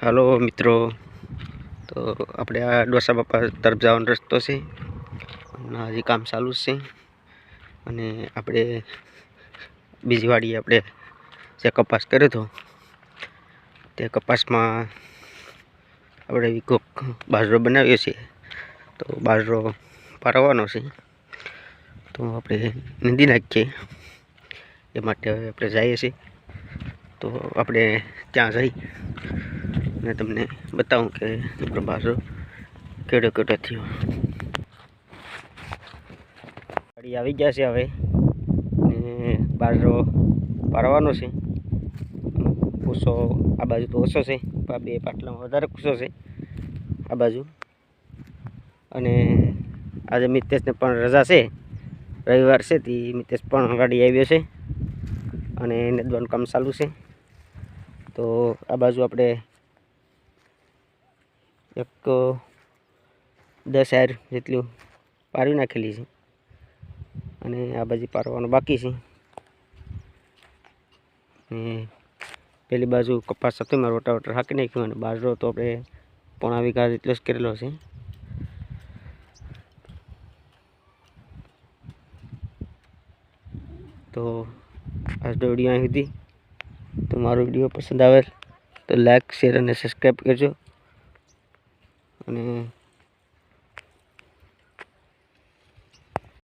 હાલો મિત્રો, તો આપણે આ ડોસા બાપા તરફ જવાનો રસ્તો છે. હમણાં હજી કામ ચાલુ છે. અને આપણે બીજી વાડીએ આપણે જે કપાસ કર્યો હતો, તે કપાસમાં આપણે વિકોક બાજરો બનાવ્યો છે. તો બાજરો પારવાનો છે. તો આપણે નીંદી નાખીએ. એ માટે આપણે જઈએ છીએ. તો આપણે ત્યાં જઈ અને તમને બતાવું કે આપણો કેડો કેડો થયો. ગાડી આવી ગયા છે હવે. ને બાજરો પારવાનો છે. કુસો આ બાજુ તો ઓછો છે બે પાટલામાં વધારે કુસો છે. આ બાજુ. અને આજે મિતેશને પણ રજા છે. રવિવાર છે તે મિતેશ પણ ગાડી આવ્યો છે. અને નેદવાનું કામ ચાલુ છે. તો આ બાજુ આપણે એક દસ હાર જેટલું પારવી નાખેલી છે. અને આ બાજુ પારવાનું બાકી છે. ને પેલી બાજુ કપાસ હતો એમાં રોટાવટર હાંકી નાખ્યું અને બાજરો તો આપણે પોણા વીઘા જેટલો જ કરેલો છે. તો આજનો વીડિયો અહીં સુધી. તો મારો વીડિયો પસંદ આવે તો લાઇક શેર અને સબસ્ક્રાઈબ કરજો. અને